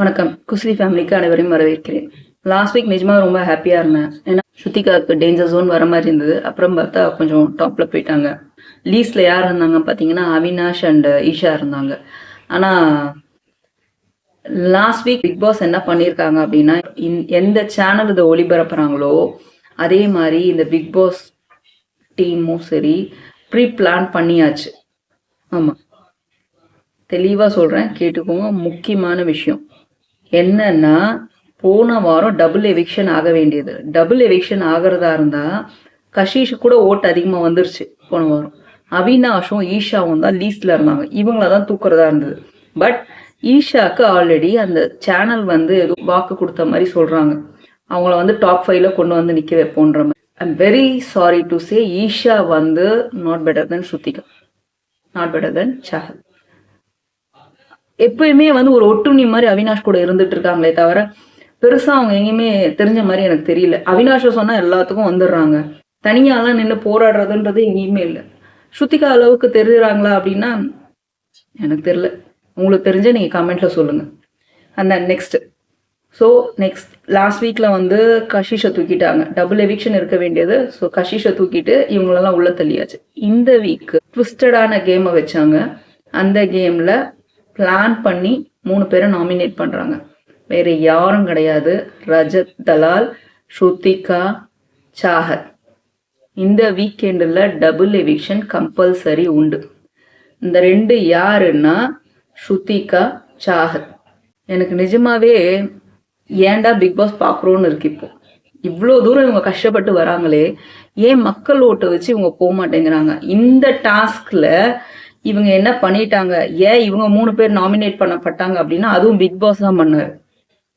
வணக்கம். குஸ்லி ஃபேமிலிக்கு அனைவரையும் வரவேற்கிறேன். லாஸ்ட் வீக் நிஜமாக ரொம்ப ஹாப்பியாக இருந்தேன். ஏன்னா ஸ்ருத்திகாவுக்கு டேஞ்சர் ஜோன் வர மாதிரி இருந்தது. அப்புறம் பார்த்தா கொஞ்சம் டாப்பில் போயிட்டாங்க. லீஸ்டில் யார் இருந்தாங்க பார்த்தீங்கன்னா அவினாஷ் அண்ட் ஈஷா இருந்தாங்க. ஆனால் லாஸ்ட் வீக் பிக் பாஸ் என்ன பண்ணியிருக்காங்க அப்படின்னா இந் எந்த சேனல் இதை ஒளிபரப்புறாங்களோ அதே மாதிரி இந்த பிக் பாஸ் டீமும் சரி ப்ரீ பிளான் பண்ணியாச்சு. ஆமாம் தெளிவாக சொல்கிறேன் கேட்டுக்கோங்க. முக்கியமான விஷயம். என்னன்னா போன வாரம் டபுள் எவிக்ஷன் ஆக வேண்டியது. டபுள் எவிக்ஷன் ஆகிறதா இருந்தால் கஷீஷ் கூட ஓட்டு அதிகமாக வந்துருச்சு போன வாரம். அவினாஷும் ஈஷாவும் தான் லீஸ்டில் இருந்தாங்க. இவங்கள தான் தூக்குறதா இருந்தது. பட் ஈஷாக்கு ஆல்ரெடி அந்த சேனல் வந்து வாக்கு கொடுத்த மாதிரி சொல்கிறாங்க அவங்கள வந்து டாப் ஃபைவ்ல கொண்டு வந்து நிற்க வைப்போன்ற மாதிரி. I'm very sorry to say Isha வந்து not better then Sruthika not better then Sahal எப்பயுமே வந்து ஒரு ஒட்டுண்ணி மாதிரி அவினாஷ் கூட இருந்துட்டு இருக்காங்களே தவிர பெருசா அவங்க எங்கேயுமே தெரிஞ்ச மாதிரி எனக்கு தெரியல. அவினாஷ சொன்னா எல்லாத்துக்கும் வந்துடுறாங்க. தனியாலாம் நின்று போராடுறதுன்றது எங்கேயுமே இல்லை. ஸ்ருத்திகா அளவுக்கு தெரியுறாங்களா அப்படின்னா எனக்கு தெரியல. உங்களுக்கு தெரிஞ்ச நீங்க கமெண்ட்ல சொல்லுங்க. அந்த நெக்ஸ்ட் ஸோ நெக்ஸ்ட் லாஸ்ட் வீக்கில் வந்து கஷிஷை தூக்கிட்டாங்க. டபுள் எவிக்ஷன் இருக்க வேண்டியது. ஸோ கஷிஷை தூக்கிட்டு இவங்களெல்லாம் உள்ள தள்ளியாச்சு. இந்த வீக் ட்விஸ்டடான கேமை வச்சாங்க. அந்த கேமில் பிளான் பண்ணி மூணு பேரை நாமினேட் பண்ணுறாங்க வேறு யாரும் கிடையாது. ரஜத் தலால் ஸ்ருத்திகா சாகர். இந்த வீக்கெண்டில் டபுள் எவிக்ஷன் கம்பல்சரி உண்டு. இந்த ரெண்டு யாருன்னா ஸ்ருத்திகா சாகர். எனக்கு நிஜமாவே ஏன்டா பிக் பாஸ் பார்க்குறோன்னு இருக்கு இப்போ. இவ்வளோ தூரம் இவங்க கஷ்டப்பட்டு வராங்களே. ஏன் மக்கள் ஓட்டை வச்சு இவங்க போக மாட்டேங்கிறாங்க? இந்த டாஸ்கில் இவங்க என்ன பண்ணிட்டாங்க? ஏன் இவங்க மூணு பேர் நாமினேட் பண்ணப்பட்டாங்க அப்படின்னா அதுவும் பிக் பாஸ் தான் பண்ணாரு.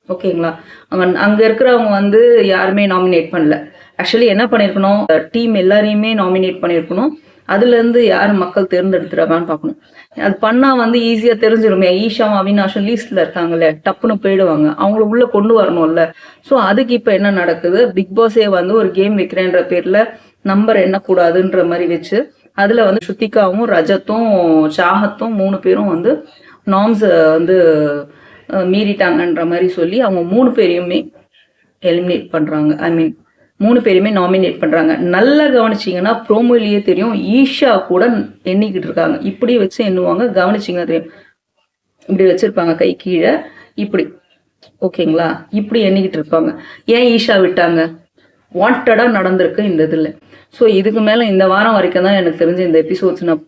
ஓகேங்களா? அவன் அங்க இருக்கிறவங்க வந்து யாருமே நாமினேட் பண்ணல. ஆக்சுவலி என்ன பண்ணிருக்கணும்? டீம் எல்லாரையுமே நாமினேட் பண்ணிருக்கணும். அதுல இருந்து யார் மக்கள் தேர்ந்தெடுத்துறாங்கன்னு பார்க்கணும். அது பண்ணா வந்து ஈஸியா தெரிஞ்சிருமே. ஈஷாவும் அவினாஷும் லீஸ்ட்ல இருக்காங்கல்ல டப்புன்னு போயிடுவாங்க. அவங்கள உள்ள கொண்டு வரணும்ல. ஸோ அதுக்கு இப்ப என்ன நடக்குது? பிக் பாஸே வந்து ஒரு கேம் வைக்கிறேன்ற பேர்ல நம்பர் எண்ணக்கூடாதுன்ற மாதிரி வச்சு அதில் வந்து ஸ்ருத்திகாவும் ரஜத்தும் சாகத்தும் மூணு பேரும் வந்து நாம்ஸ் வந்து மீறிட்டாங்கன்ற மாதிரி சொல்லி அவங்க மூணு பேரையுமே எலிமினேட் பண்ணுறாங்க ஐ மீன் மூணு பேருமே நாமினேட் பண்ணுறாங்க நல்லா கவனிச்சிங்கன்னா ப்ரோமோலியே தெரியும். ஈஷா கூட எண்ணிக்கிட்டு இருக்காங்க. இப்படி வச்சு எண்ணுவாங்க. கவனிச்சிங்கன்னா தெரியும். இப்படி வச்சுருப்பாங்க கை கீழே. இப்படி. ஓகேங்களா? இப்படி எண்ணிக்கிட்டு இருப்பாங்க. ஏன் ஈஷா விட்டாங்க? வாண்டடாக நடந்திருக்கு இந்த இதில். ஸோ இதுக்கு மேலே இந்த வாரம் வரைக்கும் தான் எனக்கு தெரிஞ்ச இந்த எபிசோட்ஸ் நான்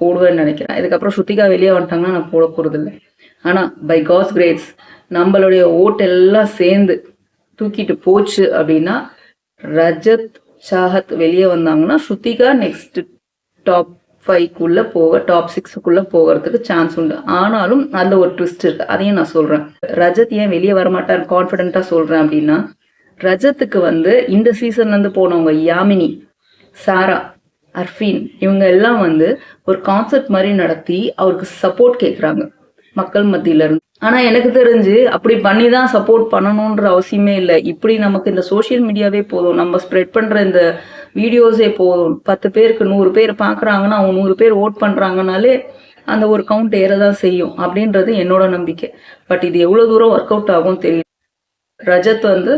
போடுவேன்னு நினைக்கிறேன். இதுக்கப்புறம் ஸ்ருத்திகா வெளியே வந்துட்டாங்கன்னா நான் போட இல்லை ஆனால் பை காஸ் கிரேட்ஸ் நம்மளுடைய ஓட்டெல்லாம் சேர்ந்து தூக்கிட்டு போச்சு அப்படின்னா ரஜத் ஷாஹத் வெளியே வந்தாங்கன்னா ஸ்ருத்திகா நெக்ஸ்ட் டாப் ஃபைவ்க்குள்ள போக டாப் சிக்ஸுக்குள்ள போகிறதுக்கு சான்ஸ் உண்டு. ஆனாலும் அதில் ஒரு ட்விஸ்ட் இருக்கு. அதையும் நான் சொல்றேன். ரஜத் ஏன் வெளியே வரமாட்டார்? கான்ஃபிடென்ட்டா சொல்றேன் அப்படின்னா ரஜத்துக்கு வந்து இந்த சீசன்ல இருந்து போனவங்க யாமினி சாரா அர்ஃபீன் இவங்க எல்லாம் வந்து ஒரு கான்செர்ட் மாதிரி நடத்தி அவருக்கு சப்போர்ட் கேட்குறாங்க மக்கள் மத்தியில இருந்து. ஆனா எனக்கு தெரிஞ்சு அப்படி பண்ணி தான் சப்போர்ட் பண்ணணும்ன்ற அவசியமே இல்லை. இப்படி நமக்கு இந்த சோஷியல் மீடியாவே போதும். நம்ம ஸ்ப்ரெட் பண்ற இந்த வீடியோஸே போதும். பத்து பேருக்கு நூறு பேர் பாக்குறாங்கன்னா அவங்க நூறு பேர் ஓட் பண்றாங்கனாலே அந்த ஒரு கவுண்ட் ஏறதான் செய்யும் அப்படின்றது என்னோட நம்பிக்கை. பட் இது எவ்வளவு தூரம் ஒர்க் அவுட் ஆகும் தெரியும் ரஜத் வந்து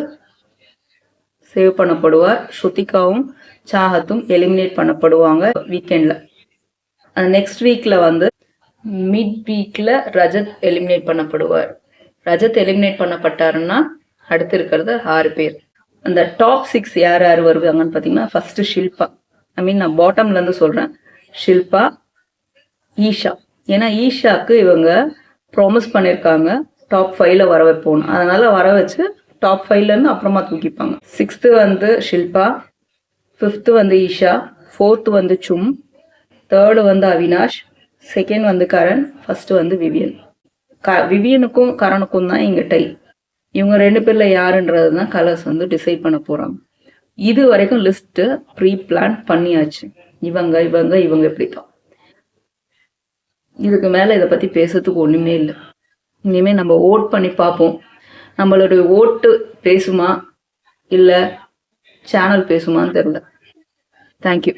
சேவ் பண்ணப்படுவார். ஸ்ருதிகாவும் சாகத்தும் எலிமினேட் பண்ணப்படுவாங்க வீக்கெண்ட்ல அந்த நெக்ஸ்ட் வீக்ல வந்து மிட் வீக்ல ரஜத் எலிமினேட் பண்ணப்படுவார். ரஜத் எலிமினேட் பண்ணப்பட்டாருன்னா அடுத்து இருக்கிறது ஆறு பேர். அந்த டாப் சிக்ஸ் யார் யார் வருவாங்கன்னு பார்த்தீங்கன்னா ஃபர்ஸ்ட் ஷில்பா. ஐ மீன் நான் பாட்டம்ல இருந்து சொல்றேன். ஷில்பா ஈஷா. ஏன்னா ஈஷாக்கு இவங்க ப்ராமிஸ் பண்ணியிருக்காங்க டாப் ஃபைவ்ல வர வைப்போம் அதனால வர வச்சு டாப் ஃபைவ்லேருந்து அப்புறமா தூக்கிப்பாங்க. சிக்ஸ்த்து வந்து ஷில்பா ஃபிஃப்த்து வந்து ஈஷா ஃபோர்த்து வந்து சும் தேர்டு வந்து அவினாஷ் செகண்ட் வந்து கரண் ஃபஸ்ட்டு வந்து விவியன். க விவியனுக்கும் கரனுக்கும் தான் இங்கே டை இவங்க ரெண்டு பேரில் யாருன்றது தான் கலர்ஸ் வந்து டிசைட் பண்ண போகிறாங்க இது வரைக்கும் லிஸ்ட்டு ப்ரீ பிளான் பண்ணியாச்சு. இவங்க இவங்க இவங்க இப்படி தான் இதுக்கு மேலே இதை பற்றி பேசுறதுக்கு ஒன்றுமே இல்லை. இனிமேல் நம்ம ஓட் பண்ணி பார்ப்போம். நம்மளுடைய ஓட்டு பேசுமா? இல்லை சேனல் பேசுமான்னு தெரியல. தேங்க்யூ